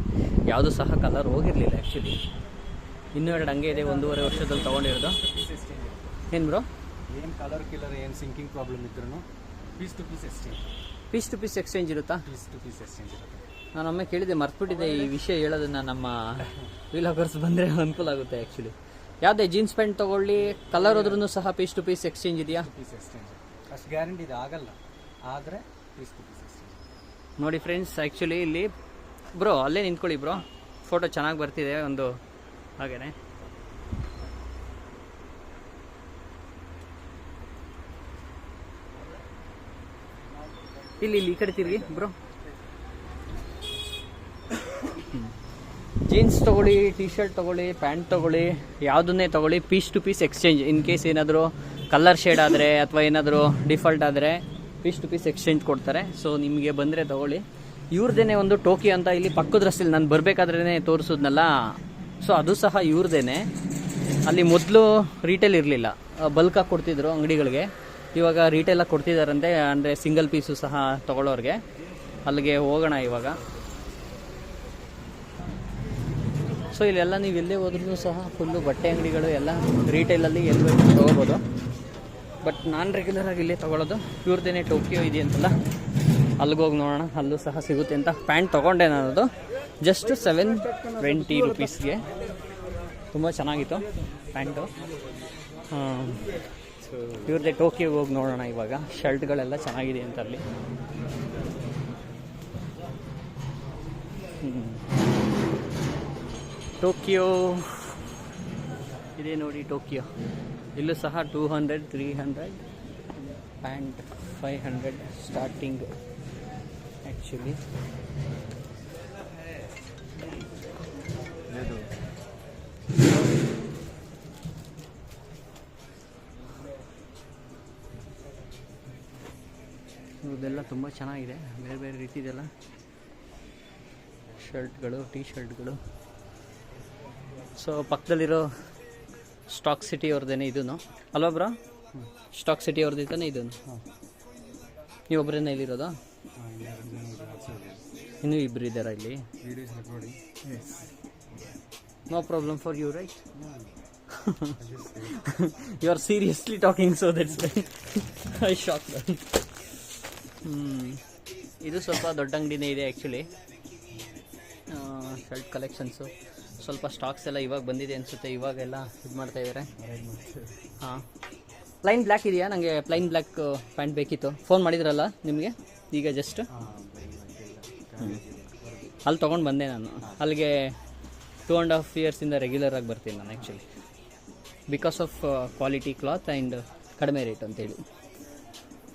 ಯಾವುದು ಸಹ ಕಲರ್ ಹೋಗಿರಲಿಲ್ಲ ಆ್ಯಕ್ಚುಲಿ ಇನ್ನೂ ಎರಡು ಹಂಗೆ ಇದೆ ಒಂದೂವರೆ ವರ್ಷದಲ್ಲಿ ತೊಗೊಂಡಿರೋದು. ಏನು ಬ್ರೋ ಏನು ಕಲರ್ ಕಿಲರ್ ಏನು ಸಿಂಕಿಂಗ್ ಪ್ರಾಬ್ಲಮ್ ಇದ್ರೂ piece to piece exchange piece to piece exchange ಇರುತ್ತಾ? ಪೀಸ್ ಟು ಪೀಸ್ ಎಕ್ಸ್ಚೇಂಜ್ ಇರುತ್ತೆ. ನಾನು ಒಮ್ಮೆ ಕೇಳಿದೆ ಮರ್ತ್ಬಿಟ್ಟಿದ್ದೆ ಈ ವಿಷಯ ಹೇಳೋದನ್ನ ನಮ್ಮ ವೀಲಾಗರ್ಸ್ ಬಂದರೆ ಅನುಕೂಲ ಆಗುತ್ತೆ ಆ್ಯಕ್ಚುಲಿ ಯಾವುದೇ ಜೀನ್ಸ್ ಪ್ಯಾಂಟ್ ತಗೊಳ್ಳಿ ಕಲರ್ ಹೋದ್ರೂ ಸಹ ಪೀಸ್ ಟು ಪೀಸ್ ಎಕ್ಸ್ಚೇಂಜ್ ಇದೆಯಾ? ಪೀಸ್ ಎಕ್ಸ್ಚೇಂಜ್ ಅಷ್ಟು ಗ್ಯಾರಂಟಿ ಇದೆ ಆಗಲ್ಲ. ಆದರೆ ಪೀಸ್ ಟು ಪೀಸ್ ಎಕ್ಸ್ಚೇಂಜ್ ನೋಡಿ ಫ್ರೆಂಡ್ಸ್ ಆ್ಯಕ್ಚುಲಿ ಇಲ್ಲಿ ಬ್ರೋ ಅಲ್ಲೇ ನಿಂತ್ಕೊಳ್ಳಿ ಬ್ರೋ ಫೋಟೋ ಚೆನ್ನಾಗಿ ಬರ್ತಿದೆ ಒಂದು ಹಾಗೇನೆ. ಇಲ್ಲಿ ಇಲ್ಲಿ ಈ ಕಡೆ ತಿರುಗಿ ಬ್ರೋ ಜೀನ್ಸ್ ತಗೊಳ್ಳಿ ಟಿ ಶರ್ಟ್ ತಗೊಳ್ಳಿ ಪ್ಯಾಂಟ್ ತೊಗೊಳ್ಳಿ, ಯಾವುದನ್ನೇ ತಗೊಳ್ಳಿ piece to piece exchange in case ಏನಾದರೂ ಕಲರ್ ಶೇಡ್ ಆದರೆ ಅಥವಾ ಏನಾದರೂ ಡಿಫಾಲ್ಟ್ ಆದರೆ ಪೀಸ್ ಟು ಪೀಸ್ ಎಕ್ಸ್ಚೇಂಜ್ ಕೊಡ್ತಾರೆ. ಸೊ ನಿಮಗೆ ಬಂದರೆ ತಗೊಳ್ಳಿ. ಇವ್ರದ್ದೇ ಒಂದು ಟೋಕಿ ಅಂತ ಇಲ್ಲಿ ಪಕ್ಕದ ರಸ್ತೆಲಿ ನಾನು ಬರಬೇಕಾದ್ರೇ ತೋರಿಸೋದ್ನಲ್ಲ. ಸೊ ಅದು ಸಹ ಇವ್ರದ್ದೇ ಅಲ್ಲಿ ಮೊದಲು ರೀಟೇಲ್ ಇರಲಿಲ್ಲ. ಬಲ್ಕಾಗಿ ಕೊಡ್ತಿದ್ರು ಅಂಗಡಿಗಳಿಗೆ. ಇವಾಗ ರೀಟೇಲಾಗಿ ಕೊಡ್ತಿದ್ದಾರಂತೆ ಅಂದರೆ ಸಿಂಗಲ್ ಪೀಸು ಸಹ ತಗೊಳ್ಳೋರಿಗೆ ಅಲ್ಲಿಗೆ ಹೋಗೋಣ ಇವಾಗ. ಸೊ ಇಲ್ಲೆಲ್ಲ ನೀವು ಎಲ್ಲೇ ಹೋದ್ರೂ ಸಹ ಫುಲ್ಲು ಬಟ್ಟೆ ಅಂಗಡಿಗಳು ಎಲ್ಲ ರೀಟೇಲಲ್ಲಿ ಎಲ್ಲಿ ಬೇಕು ತೊಗೋಬೋದು. ಬಟ್ ನಾನು ರೆಗ್ಯುಲರಾಗಿ ಇಲ್ಲೇ ತೊಗೊಳೋದು. ಇವ್ರದ್ದೇನೆ ಟೋಕಿಯೋ ಇದೆಯಂತಲ್ಲ ಅಲ್ಲಿಗೆ ಹೋಗಿ ನೋಡೋಣ. ಅಲ್ಲೂ ಸಹ ಸಿಗುತ್ತೆ ಅಂತ ಪ್ಯಾಂಟ್ ತೊಗೊಂಡೆ ನಾನು ಅದು ಜಸ್ಟ್ ಸೆವೆನ್ ಟ್ವೆಂಟಿ ರುಪೀಸ್ಗೆ ತುಂಬ ಚೆನ್ನಾಗಿತ್ತು ಪ್ಯಾಂಟು. ಇವ್ರದ್ದೇ ಟೋಕಿಯೋಗೆ ಹೋಗಿ ನೋಡೋಣ ಇವಾಗ. ಶರ್ಟ್ಗಳೆಲ್ಲ ಚೆನ್ನಾಗಿದೆ ಅಂತ ಅಲ್ಲಿ. ಟೋಕಿಯೋ ಇದೆ ನೋಡಿ ಟೋಕಿಯೋ ಇಲ್ಲೂ ಸಹ two hundred three hundred pant five hundred starting actually ಇದೆಲ್ಲ ತುಂಬ ಚೆನ್ನಾಗಿದೆ. ಬೇರೆ ಬೇರೆ ರೀತಿದೆಲ್ಲ ಶರ್ಟ್ಗಳು ಟೀ ಶರ್ಟ್ಗಳು ಸೊ ಪಕ್ಕದಲ್ಲಿರೋ ಸ್ಟಾಕ್ ಸಿಟಿ ಅವ್ರದ್ದೇನೆ ಇದೂ ಅಲ್ವಾ ಬ್ರೋ? ಸ್ಟಾಕ್ ಸಿಟಿ ಅವ್ರದ್ದು ತಾನೆ ಇದೂ ನೀವು ಒಬ್ಬರೇನ ಇಲ್ಲಿರೋದು? ಇನ್ನೂ ಇಬ್ಬರು ಇದ್ದಾರಾ ಇಲ್ಲಿ? No problem for you right you are seriously talking so that's I shock ಹ್ಞೂ ಇದು ಸ್ವಲ್ಪ ದೊಡ್ಡ ಅಂಗಡಿನೇ ಇದೆ ಆ್ಯಕ್ಚುಲಿ ಶರ್ಟ್ ಕಲೆಕ್ಷನ್ಸು ಸ್ವಲ್ಪ ಸ್ಟಾಕ್ಸ್ ಎಲ್ಲ ಇವಾಗ ಬಂದಿದೆ ಅನಿಸುತ್ತೆ ಇವಾಗೆಲ್ಲ ಇದು ಮಾಡ್ತಾ ಇದಾರೆ. ಹಾಂ. ಪ್ಲೈನ್ ಬ್ಲ್ಯಾಕ್ ಇದೆಯಾ? ನನಗೆ ಪ್ಲೈನ್ ಬ್ಲ್ಯಾಕ್ ಪ್ಯಾಂಟ್ ಬೇಕಿತ್ತು. ಫೋನ್ ಮಾಡಿದ್ರಲ್ಲ ನಿಮಗೆ? ಈಗ ಜಸ್ಟ್ ಅಲ್ಲಿ ತೊಗೊಂಡು ಬಂದೆ ನಾನು. ಅಲ್ಲಿಗೆ ಟೂ ಆ್ಯಂಡ್ ಹಾಫ್ ಇಯರ್ಸಿಂದ ರೆಗ್ಯುಲರ್ ಆಗಿ ಬರ್ತೀನಿ ನಾನು actually because of quality cloth and ಕಡಿಮೆ ರೇಟ್ ಅಂತೇಳಿ.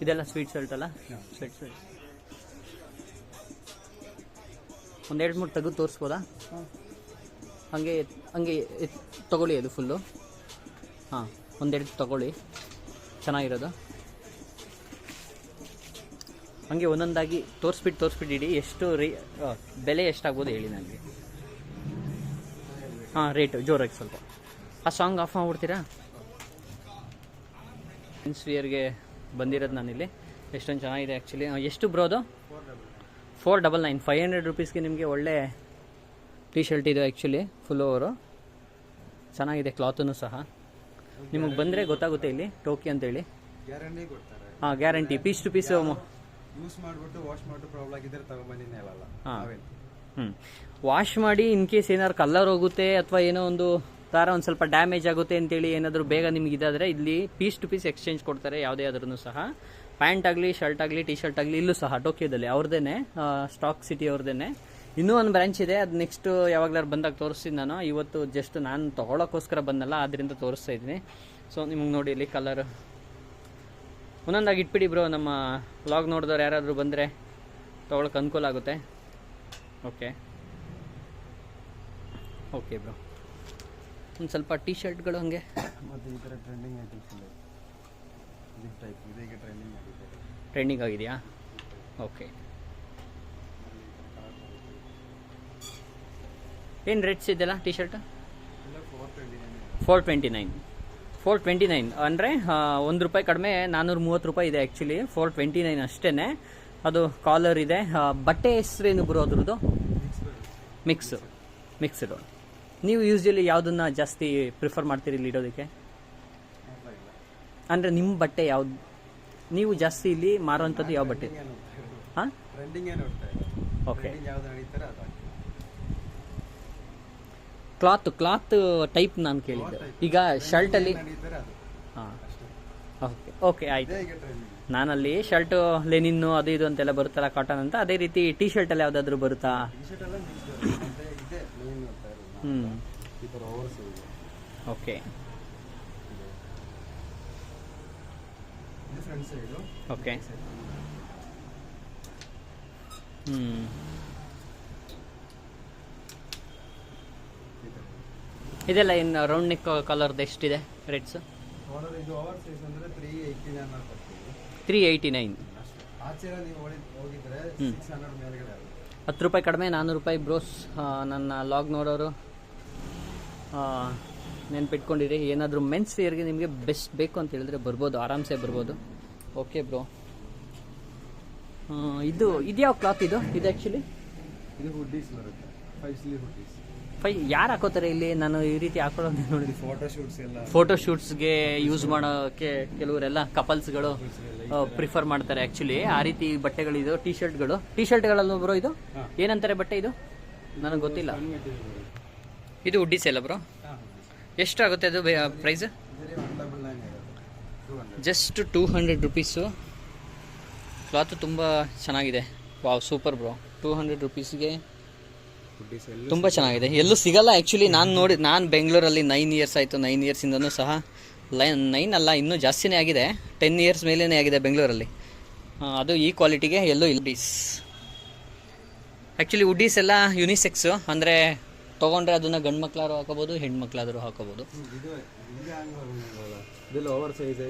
ಇದೆಲ್ಲ ಸ್ವೀಟ್ ಶರ್ಟ್ ಅಲ್ಲ? ಸ್ವೀಟ್ ಶರ್ಟ್ ಒಂದೆರಡು ಮೂರು ತೆಗೆದು ತೋರಿಸ್ಬೋದಾ? ಹಾಗೆ ಹಂಗೆ ತೊಗೊಳ್ಳಿ ತಗೊಳ್ಳಿ ಅದು ಫುಲ್ಲು ಹಾಂ ಒಂದೆರಡು ತಗೊಳ್ಳಿ. ಚೆನ್ನಾಗಿರೋದು. ಹಾಗೆ ಒಂದೊಂದಾಗಿ ತೋರಿಸ್ಬಿಟ್ಟು ತೋರಿಸ್ಬಿಟ್ಟು ಇಡಿ. ಎಷ್ಟು ರೀ ಬೆಲೆ ಎಷ್ಟಾಗ್ಬೋದು ಹೇಳಿ ನನಗೆ. ಹಾಂ ರೇಟು ಜೋರಾಗಿ ಸ್ವಲ್ಪ. ಆ ಸಾಂಗ್ ಆಫ್ ಮಾಡಿಬಿಡ್ತೀರಾ? ವಿಯರ್ಗೆ ಬಂದಿರೋದು ನಾನಿಲ್ಲಿ. ಎಷ್ಟೊಂದು ಚೆನ್ನಾಗಿದೆ ಆ್ಯಕ್ಚುಲಿ ಎಷ್ಟು ಬ್ರೋದು four double nine five hundred ರುಪೀಸ್ಗೆ ನಿಮಗೆ ಒಳ್ಳೆ ಟೀ ಶರ್ಟ್ ಇದೆ ಆ್ಯಕ್ಚುಲಿ ಫುಲ್ ಓವರು ಚೆನ್ನಾಗಿದೆ ಕ್ಲಾತೂ ಸಹ. ನಿಮಗೆ ಬಂದರೆ ಗೊತ್ತಾಗುತ್ತೆ ಇಲ್ಲಿ ಟೋಕಿ ಅಂತೇಳಿ. ಗ್ಯಾರಂಟಿ ಕೊಡ್ತಾರೆ. ಹಾಂ guarantee piece to piece use ಮಾಡ್ಬಿಟ್ಟು ವಾಶ್ ಮಾಡ್ಬಿಟ್ಟು ಪ್ರಾಬ್ಲಮ್ ಆಗಿದ್ರೆ ತಗೊಂಬಂದಿನೇ ಹೇಳಲ್ಲ. ಹಾ. ಹ್ಞೂ ವಾಶ್ ಮಾಡಿ ಇನ್ ಕೇಸ್ ಏನಾದ್ರು ಕಲರ್ ಹೋಗುತ್ತೆ ಅಥವಾ ಏನೋ ಒಂದು ದಾರ ಒಂದು ಸ್ವಲ್ಪ ಡ್ಯಾಮೇಜ್ ಆಗುತ್ತೆ ಅಂತೇಳಿ ಏನಾದರೂ ಬೇಗ ನಿಮ್ಗೆ ಇದಾದರೆ ಇಲ್ಲಿ ಪೀಸ್ ಟು ಪೀಸ್ ಎಕ್ಸ್ಚೇಂಜ್ ಕೊಡ್ತಾರೆ ಯಾವುದೇ ಆದ್ರೂ ಸಹ. ಪ್ಯಾಂಟ್ ಆಗಲಿ ಶರ್ಟ್ ಆಗಲಿ ಟಿ ಶರ್ಟ್ ಆಗಲಿ ಇಲ್ಲೂ ಸಹ ಟೋಕಿಯೋದಲ್ಲಿ ಅವ್ರದ್ದೇನೆ ಸ್ಟಾಕ್ ಸಿಟಿ ಅವ್ರದ್ದೇನೆ ಇನ್ನೂ ಒಂದು ಬ್ರ್ಯಾಂಚ್ ಇದೆ ಅದು ನೆಕ್ಸ್ಟ್ ಯಾವಾಗ್ಲಾರು ಬಂದಾಗ ತೋರಿಸ್ತೀನಿ ನಾನು. ಇವತ್ತು ಜಸ್ಟ್ ನಾನು ತೊಗೊಳಕ್ಕೋಸ್ಕರ ಬಂದಲ್ಲ ಅದರಿಂದ ತೋರಿಸ್ತಾ ಇದ್ದೀನಿ. ಸೊ ನಿಮಗೆ ನೋಡಿ ಇಲ್ಲಿ ಕಲರ್ ಒಂದೊಂದಾಗಿ ಇಟ್ಬಿಡಿ ಬ್ರೋ ನಮ್ಮ ವ್ಲಾಗ್ ನೋಡಿದವ್ರು ಯಾರಾದರೂ ಬಂದರೆ ತೊಗೊಳಕ್ಕೆ ಅನುಕೂಲ ಆಗುತ್ತೆ. ಓಕೆ ಓಕೆ ಬ್ರೋ ಒಂದು ಸ್ವಲ್ಪ ಟೀ ಶರ್ಟ್ಗಳು ಹಂಗೆ ಟ್ರೆಂಡಿಂಗ್ ಆಗಿದೆಯಾ? ಇದೆ ಜಿಪ್ ಟೈಪ್ ಇದೀಗ ಟ್ರೆಂಡಿಂಗ್ ಆಗಿದೆ ಟ್ರೆಂಡಿಂಗ್ ಆಗಿದೆಯಾ ಓಕೆ ಏನು ರೇಟ್ಸ್ ಇದೆಯಲ್ಲ T shirt four twenty nine four twenty nine ಅಂದರೆ ಒಂದು ರೂಪಾಯಿ ಕಡಿಮೆ ನಾನ್ನೂರ ಮೂವತ್ತು ರೂಪಾಯಿ ಇದೆ ಆ್ಯಕ್ಚುಲಿ ಫೋರ್ ಟ್ವೆಂಟಿ ನೈನ್ ಅಷ್ಟೇ ಅದು ಕಾಲರ್ ಇದೆ. ಬಟ್ಟೆ ಹೆಸ್ರೇನು ಬರೋ ಅದ್ರದ್ದು? ಮಿಕ್ಸ್ ಮಿಕ್ಸ್ಡ್ ನೀವು ಯೂಸ್ವಲಿ ಯಾವುದನ್ನ ಜಾಸ್ತಿ ಪ್ರಿಫರ್ ಮಾಡ್ತೀರಿ ಇಲ್ಲಿ ಇಡೋದಕ್ಕೆ? ಅಂದರೆ ನಿಮ್ಮ ಬಟ್ಟೆ ಯಾವ್ದು? ನೀವು ಜಾಸ್ತಿ ಇಲ್ಲಿ ಮಾರುವಂಥದ್ದು ಯಾವ ಬಟ್ಟೆ? ಹಾಂ? ಓಕೆ ಟ್ರೆಂಡಿಂಗ್ ಯಾವ್ದು ನಡೀತಾರೆ ಅದು ಹಾಕಿ. ಕ್ಲಾತ್ ಕ್ಲಾತ್ ಟೈಪ್ ನಾನು ಕೇಳಿದ್ದೆ. ಈಗ ಶರ್ಟಲ್ಲಿ ಹಾಂ. ಓಕೆ ಓಕೆ ಆಯಿತು. ನಾನಲ್ಲಿ ಶರ್ಟು ಲೆನಿನ್ನು ಅದು ಇದು ಅಂತೆಲ್ಲ ಬರುತ್ತಲ್ಲ ಕಾಟನ್ ಅಂತ ಅದೇ ರೀತಿ ಟೀ ಶರ್ಟಲ್ಲಿ ಯಾವುದಾದ್ರೂ ಬರುತ್ತಾ? ಹ್ಞೂ ಓಕೆ. ಓಕೆ. ಹ್ಞೂ ಇದೆಲ್ಲ ಇನ್ನು ರೌಂಡ್ ನೆಕ್ ಕಲರ್ದು ಎಷ್ಟಿದೆ ರೇಟ್ಸ್ ಅಂದ್ರೆ ತ್ರೀ ಏಯ್ಟಿ ನೈನ್ ಹತ್ತು ರೂಪಾಯಿ ಕಡಿಮೆ ನಾನ್ನೂರು ರೂಪಾಯಿ ಬ್ರೋಸ್ ನನ್ನ ಲಾಗ್ ನೋಡೋರು ನೆನ್ಪಿಟ್ಕೊಂಡಿರಿ ಏನಾದರೂ ಮೆನ್ಸ್ ಇಯರ್ಗೆ ನಿಮಗೆ ಬೆಸ್ಟ್ ಬೇಕು ಅಂತ ಹೇಳಿದ್ರೆ ಬರ್ಬೋದು ಆರಾಮ್ಸೆ ಬರ್ಬೋದು. ಓಕೆ ಬ್ರೋ ಇದು ಇದ್ಯಾವ ಕ್ಲಾತ್ ಇದು? ಇದು ಆ್ಯಕ್ಚುಲಿ ಇದು ಹುಡ್ಡೀಸ್ ಬರುತ್ತೆ. ಫೈವ್ ಸ್ಲೀವ್ ಹುಡ್ಡೀಸ್ ಫೈ ಯಾರು ಹಾಕೋತಾರೆ ಇಲ್ಲಿ? ನಾನು ಈ ರೀತಿ ಹಾಕೊಳ್ಳೋದು ನೋಡಿ ಫೋಟೋ ಶೂಟ್ಸ್ ಎಲ್ಲ ಫೋಟೋ ಶೂಟ್ಸ್ಗೆ ಯೂಸ್ ಮಾಡೋಕ್ಕೆ ಕೆಲವರೆಲ್ಲ ಕಪಲ್ಸ್ಗಳು ಪ್ರಿಫರ್ ಮಾಡ್ತಾರೆ ಆ್ಯಕ್ಚುಲಿ ಆ ರೀತಿ ಬಟ್ಟೆಗಳಿದು ಟಿ ಶರ್ಟ್ಗಳು ಟಿ ಶರ್ಟ್ಗಳಲ್ಲೂ ಬ್ರೋ ಇದು? ಏನಂತಾರೆ ಬಟ್ಟೆ ಇದು? ನನಗೆ ಗೊತ್ತಿಲ್ಲ. ಇದು ಉಡ್ಡಿಸ್ ಅಲ್ಲ ಬ್ರೋ? ಎಷ್ಟಾಗುತ್ತೆ ಅದು price just two hundred rupees cloth ತುಂಬ ಚೆನ್ನಾಗಿದೆ. Wow super bro two hundred ರುಪೀಸ್ಗೆ ಎಲ್ಲ ತುಂಬ ಚೆನ್ನಾಗಿದೆ. ಎಲ್ಲೂ ಸಿಗಲ್ಲ ಆ್ಯಕ್ಚುಲಿ ನಾನು ನೋಡಿ ನಾನು ಬೆಂಗಳೂರಲ್ಲಿ ನೈನ್ ಇಯರ್ಸ್ ಆಯಿತು ನೈನ್ ಇಯರ್ಸಿಂದನೂ ಸಹ ಲೈನ್ ನೈನ್ ಅಲ್ಲ ಇನ್ನೂ ಜಾಸ್ತಿನೇ ಆಗಿದೆ. ಟೆನ್ ಇಯರ್ಸ್ ಮೇಲೇ ಆಗಿದೆ ಬೆಂಗಳೂರಲ್ಲಿ. ಅದು ಈ ಕ್ವಾಲಿಟಿಗೆ ಎಲ್ಲೂ ಇಲ್ಲ. ಉಡೀಸ್ ಆ್ಯಕ್ಚುಲಿ ಉಡೀಸ್ ಎಲ್ಲ ಯುನಿಸೆಕ್ಸು ಅಂದರೆ ತೊಗೊಂಡ್ರೆ ಅದನ್ನು ಗಂಡು ಮಕ್ಕಳಾದ್ರು ಹಾಕೋಬೋದು ಹೆಣ್ಮಕ್ಳಾದರೂ ಹಾಕೋಬೋದು. ಓವರ್ ಸೈಜ್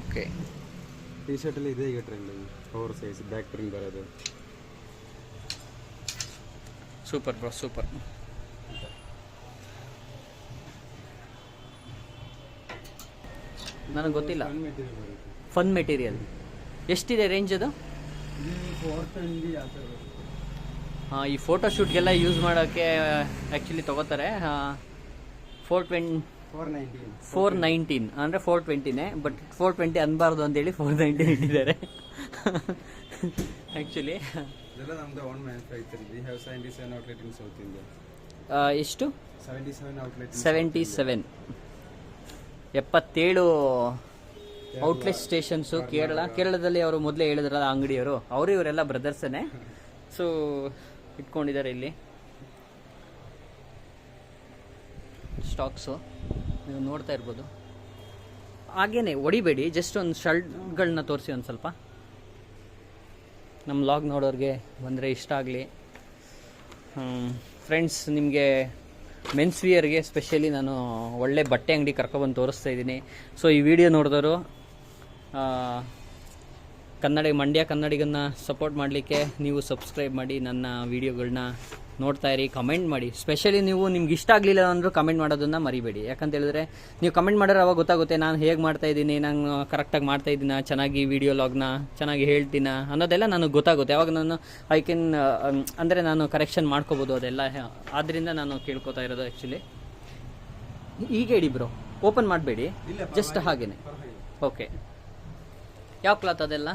ಓಕೆ ಟಿ ಶರ್ಟಲ್ಲಿ ಇದೆ ಈಗ trending over size back print ಬರೋದು. ಸೂಪರ್ ಬ್ರೋ ಸೂಪರ್ ನನಗೆ ಗೊತ್ತಿಲ್ಲ. ಫನ್ ಮೆಟೀರಿಯಲ್ ಎಷ್ಟಿದೆ ರೇಂಜ್ ಅದು? ಹಾಂ ಈ ಫೋಟೋ ಶೂಟ್ಗೆಲ್ಲ ಯೂಸ್ ಮಾಡೋಕ್ಕೆ ಆ್ಯಕ್ಚುಲಿ ತೊಗೋತಾರೆ four twenty four nineteen four nineteen ಅಂದರೆ ಫೋರ್ ಟ್ವೆಂಟಿನೇ ಬಟ್ ಫೋರ್ ಟ್ವೆಂಟಿ ಅನ್ಬಾರ್ದು ಅಂತೇಳಿ ಫೋರ್ ನೈನ್ಟೀನ್ ಇಟ್ಟಿದ್ದಾರೆ. ಆ್ಯಕ್ಚುಲಿ ಇದೆಲ್ಲ ನಮ್ದು own manufacture we have seventy seven outlet in South India ಎಷ್ಟು? Seventy seven outlet seventy seven ಎಪ್ಪತ್ತೇಳು ಔಟ್ಲೆಟ್ ಸ್ಟೇಷನ್ಸು ಕೇರಳ. ಕೇರಳದಲ್ಲಿ ಅವರು ಮೊದಲೇ ಹೇಳಿದ್ರಲ್ಲ ಅಂಗಡಿಯವರು. ಅವರು ಇವರೆಲ್ಲ ಬ್ರದರ್ಸನೇ ಸೊ ಇಟ್ಕೊಂಡಿದ್ದಾರೆ ಇಲ್ಲಿ. ಸ್ಟಾಕ್ಸು ನೀವು ನೋಡ್ತಾ ಇರ್ಬೋದು. ಹಾಗೇನೆ ಹೊಡಿಬೇಡಿ. ಜಸ್ಟ್ ಒಂದು ಶರ್ಟ್ಗಳನ್ನ ತೋರಿಸಿ ಒಂದು ಸ್ವಲ್ಪ. ನಮ್ಮ ಲಾಗ್ ನೋಡೋರಿಗೆ ಬಂದರೆ ಇಷ್ಟ ಆಗಲಿ. ಫ್ರೆಂಡ್ಸ್ ನಿಮಗೆ ಮೆನ್ಸ್ ವಿಯರ್ಗೆ ಸ್ಪೆಷಲಿ ನಾನು ಒಳ್ಳೆ ಬಟ್ಟೆ ಅಂಗಡಿ ಕರ್ಕೊಬಂದು ತೋರಿಸ್ತಾ ಇದ್ದೀನಿ. ಸೊ ಈ ವಿಡಿಯೋ ನೋಡಿದವರು ಕನ್ನಡ ಮಂಡ್ಯ ಕನ್ನಡಿಗನ್ನ ಸಪೋರ್ಟ್ ಮಾಡಲಿಕ್ಕೆ ನೀವು ಸಬ್ಸ್ಕ್ರೈಬ್ ಮಾಡಿ ನನ್ನ ವೀಡಿಯೋಗಳನ್ನ ನೋಡ್ತಾ ಇರಿ ಕಮೆಂಟ್ ಮಾಡಿ. ಸ್ಪೆಷಲಿ ನೀವು ನಿಮ್ಗೆ ಇಷ್ಟ ಆಗಲಿಲ್ಲ ಅಂದರೂ ಕಮೆಂಟ್ ಮಾಡೋದನ್ನು ಮರಿಬೇಡಿ. ಯಾಕಂತ ಹೇಳಿದ್ರೆ ನೀವು ಕಮೆಂಟ್ ಮಾಡಿದ್ರೆ ಅವಾಗ ಗೊತ್ತಾಗುತ್ತೆ ನಾನು ಹೇಗೆ ಮಾಡ್ತಾ ಇದ್ದೀನಿ ನಾನು ಕರೆಕ್ಟಾಗಿ ಮಾಡ್ತಾ ಇದ್ದೀನ ಚೆನ್ನಾಗಿ ವಿಡಿಯೋ ಲಾಗ್ನ ಚೆನ್ನಾಗಿ ಹೇಳ್ತೀನ ಅನ್ನೋದೆಲ್ಲ ನನಗೆ ಗೊತ್ತಾಗುತ್ತೆ. ಅವಾಗ ನಾನು ಐ ಕ್ಯಾನ್ ಅಂದರೆ ನಾನು ಕರೆಕ್ಷನ್ ಮಾಡ್ಕೋಬೋದು ಅದೆಲ್ಲ. ಆದ್ದರಿಂದ ನಾನು ಕೇಳ್ಕೊತಾ ಇರೋದು ಆ್ಯಕ್ಚುಲಿ ಈಗ ಹೇಳಿ ಬ್ರೋ ಓಪನ್ ಮಾಡಬೇಡಿ. ಜಸ್ಟ್ ಹಾಗೇನೆ. ಓಕೆ ಯಾವ ಕ್ಲಾತ್ ಅದೆಲ್ಲ?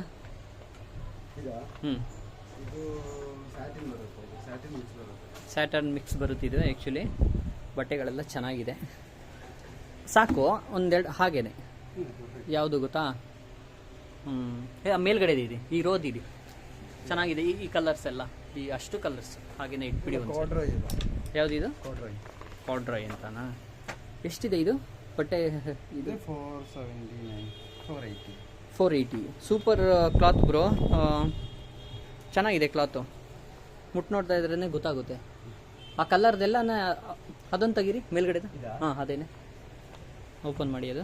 ಸ್ಯಾಟರ್ನ್ ಮಿಕ್ಸ್ ಬರುತ್ತಿದೆ ಆ್ಯಕ್ಚುಲಿ ಬಟ್ಟೆಗಳೆಲ್ಲ ಚೆನ್ನಾಗಿದೆ. ಸಾಕು ಒಂದೆರಡು ಹಾಗೇನೆ. ಯಾವುದು ಗೊತ್ತಾ? ಹ್ಞೂ ಮೇಲ್ಗಡೆ ಇದೆ ಈ ರೋದ್ ಇದೆ. ಚೆನ್ನಾಗಿದೆ. ಈ ಈ ಕಲರ್ಸ್ ಎಲ್ಲ. ಈ ಅಷ್ಟು ಕಲರ್ಸ್ ಹಾಗೇನೆ ಇಟ್ಬಿಡಿ ಯಾವುದಿದು ಕಾಡ್ರಾಯ್ ಅಂತನಾ? ಎಷ್ಟಿದೆ ಇದು? ಬಟ್ಟೆ ಇದು? Four seventy nine four eighty four eighty super cloth bro ಚೆನ್ನಾಗಿದೆ ಕ್ಲಾತು ಮುಟ್ಟು ನೋಡ್ತಾ ಇದ್ರೇ ಗೊತ್ತಾಗುತ್ತೆ. ಆ ಕಲರ್ದೆಲ್ಲ ಅದೊಂದು ತೆಗೀರಿ ಮೇಲ್ಗಡೆದು ಇದಾ? ಹಾಂ ಅದೇನೆ. ಓಪನ್ ಮಾಡಿ ಅದು.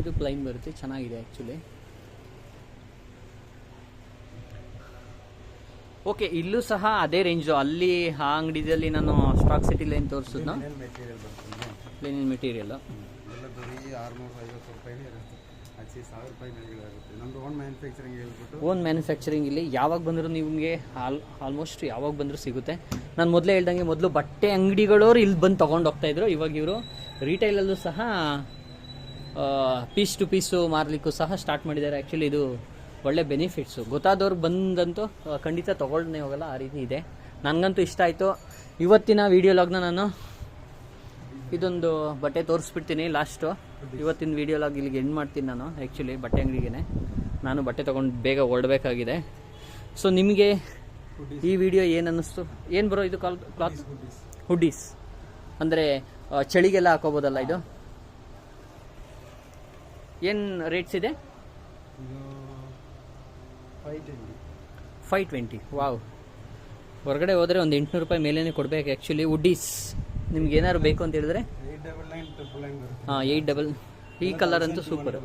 ಇದು ಪ್ಲೈನ್ ಬರುತ್ತೆ ಚೆನ್ನಾಗಿದೆ ಆ್ಯಕ್ಚುಲಿ ಓಕೆ ಇಲ್ಲೂ ಸಹ ಅದೇ ರೇಂಜು ಅಲ್ಲಿ ಆ ಅಂಗಡಿದಲ್ಲಿ ನಾನು ಸ್ಟಾಕ್ ಸಿಟಿ ಲೈನ್ ತೋರಿಸಿದ್ನ. ಪ್ಲೇನಿನ ಮೆಟೀರಿಯಲ್ ಬರೀ ಐವತ್ತು ಇರುತ್ತೆ. ಓನ್ ಮ್ಯಾನುಫ್ಯಾಕ್ಚರಿಂಗ್ ಇಲ್ಲಿ ಯಾವಾಗ ಬಂದರೂ ನಿಮಗೆ ಆಲ್ ಆಲ್ಮೋಸ್ಟ್ ಯಾವಾಗ ಬಂದರೂ ಸಿಗುತ್ತೆ. ನಾನು ಮೊದಲೇ ಹೇಳ್ದಂಗೆ ಮೊದಲು ಬಟ್ಟೆ ಅಂಗಡಿಗಳವರು ಇಲ್ಲಿ ಬಂದು ತೊಗೊಂಡು ಹೋಗ್ತಾಯಿದ್ರು ಇವಾಗ ಇವರು ರಿಟೈಲಲ್ಲೂ ಸಹ ಪೀಸ್ ಟು ಪೀಸು ಮಾರಲಿಕ್ಕೂ ಸಹ ಸ್ಟಾರ್ಟ್ ಮಾಡಿದ್ದಾರೆ. ಆ್ಯಕ್ಚುಲಿ ಇದು ಒಳ್ಳೆ ಬೆನಿಫಿಟ್ಸು ಗೊತ್ತಾದವ್ರು ಬಂದಂತೂ ಖಂಡಿತ ತೊಗೊಳ್ಳೇ ಹೋಗಲ್ಲ. ಆ ರೀತಿ ಇದೆ. ನನಗಂತೂ ಇಷ್ಟ ಆಯಿತು. ಇವತ್ತಿನ ವಿಡಿಯೋ ಲಾಗ್ನ ನಾನು ಇದೊಂದು ಬಟ್ಟೆ ತೋರಿಸ್ಬಿಡ್ತೀನಿ ಲಾಸ್ಟು ಇವತ್ತಿನ ವೀಡಿಯೋಲಾಗಿ ಇಲ್ಲಿಗೆ ಎಂಡ್ ಮಾಡ್ತೀನಿ ನಾನು ಆ್ಯಕ್ಚುಲಿ ಬಟ್ಟೆ ಅಂಗಡಿಗೆ ನಾನು ಬಟ್ಟೆ ತೊಗೊಂಡು ಬೇಗ ಹೊರಡಬೇಕಾಗಿದೆ. ಸೊ ನಿಮಗೆ ಈ ವಿಡಿಯೋ ಏನು ಅನ್ನಿಸ್ತು ಏನು ಬರೋ ಇದು ಕಾಲ್ ಕ್ಲಾತ್ ಹುಡ್ಡೀಸ್ ಅಂದರೆ ಚಳಿಗೆಲ್ಲ ಹಾಕೋಬೋದಲ್ಲ ಇದು? ಏನು ರೇಟ್ಸ್ ಇದೆ? ಫೈ ಟ್ವೆಂಟಿ ವಾವ್ ಹೊರಗಡೆ ಹೋದರೆ ಒಂದು ಎಂಟುನೂರು ರೂಪಾಯಿ ಮೇಲೇ ಕೊಡಬೇಕು ಆ್ಯಕ್ಚುಲಿ ವುಡ್ಡೀಸ್ ನಿಮ್ಗೆ ಏನಾದ್ರು ಬೇಕು ಅಂತ ಹೇಳಿದ್ರೆ? ಹಾಂ ಏಯ್ಟ್ ಡಬಲ್ ಈ ಕಲರ್ ಅಂತೂ ಸೂಪರ್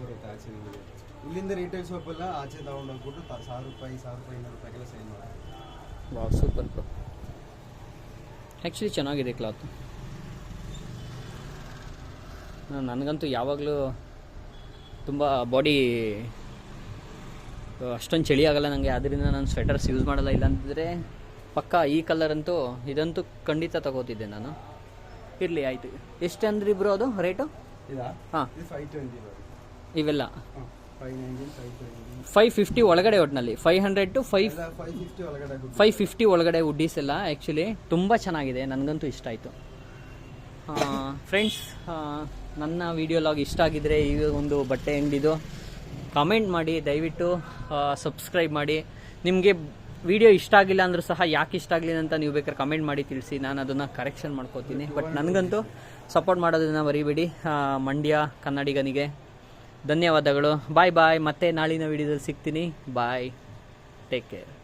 ಇಲ್ಲಿಂದ ರಿಟೇಲ್ ಶಾಪ್ ಎಲ್ಲ ಆಚೆ ತಗೊಂಡು ಹೋಗ್ಬಿಟ್ಟು ಸಾವಿರ ರೂಪಾಯಿ ಸಾವಿರ ರೂಪಾಯಿ ಇನ್ನೂರು ರೂಪಾಯಿಗೆಲ್ಲ ಸೇಲ್ ಮಾಡಿ. ವಾವ್ ಸೂಪರ್ ಬ್ರೋ ಆ್ಯಕ್ಚುಲಿ ಚೆನ್ನಾಗಿದೆ ಕ್ಲಾತ್ ನನಗಂತೂ ಯಾವಾಗಲೂ ತುಂಬ ಬಾಡಿ ಅಷ್ಟೊಂದು ಚಳಿ ಆಗಲ್ಲ ನನಗೆ ಅದರಿಂದ ನಾನು ಸ್ವೆಟರ್ಸ್ ಯೂಸ್ ಮಾಡಲ್ಲ. ಇಲ್ಲಾಂದರೆ ಪಕ್ಕ ಈ ಕಲರ್ ಅಂತೂ ಇದಂತೂ ಖಂಡಿತ ತಗೋತಿದ್ದೆ ನಾನು. ಇರಲಿ ಆಯಿತು. ಎಷ್ಟು ಅಂದ್ರಿ ಬ್ರೋ ಅದು? ರೇಟು ಹಾಂ. ಇವೆಲ್ಲ? ಫೈವ್ ಫಿಫ್ಟಿ ಒಳಗಡೆ ಒಟ್ಟಿನಲ್ಲಿ five hundred to five. Five fifty ಒಳಗಡೆ ವುಡ್ಡೀಸ್ ಎಲ್ಲ ಆ್ಯಕ್ಚುಲಿ ತುಂಬ ಚೆನ್ನಾಗಿದೆ. ನನಗಂತೂ ಇಷ್ಟ ಆಯಿತು. ಫ್ರೆಂಡ್ಸ್ ನನ್ನ ವಿಡಿಯೋ ಲಾಗ್ ಇಷ್ಟ ಆಗಿದ್ರೆ ಈ ಒಂದು ಬಟ್ಟೆ ಅಂಗಡಿದು ಕಾಮೆಂಟ್ ಮಾಡಿ ದಯವಿಟ್ಟು ಸಬ್ಸ್ಕ್ರೈಬ್ ಮಾಡಿ. ನಿಮಗೆ ವಿಡಿಯೋ ಇಷ್ಟ ಆಗಿಲ್ಲ ಅಂದರೂ ಸಹ ಯಾಕೆ ಇಷ್ಟ ಆಗಲಿಲ್ಲ ಅಂತ ನೀವು ಬೇಕಾದ್ರೆ ಕಮೆಂಟ್ ಮಾಡಿ ತಿಳಿಸಿ. ನಾನು ಅದನ್ನು ಕರೆಕ್ಷನ್ ಮಾಡ್ಕೋತೀನಿ. ಬಟ್ ನನಗಂತೂ ಸಪೋರ್ಟ್ ಮಾಡೋದನ್ನು ಮರಿಬೇಡಿ. ಆ, ಮಂಡ್ಯ ಕನ್ನಡಿಗನಿಗೆ ಧನ್ಯವಾದಗಳು. ಬಾಯ್ ಬಾಯ್ ಮತ್ತೆ ನಾಳಿನ ವಿಡಿಯೋದಲ್ಲಿ ಸಿಗ್ತೀನಿ. Bye take care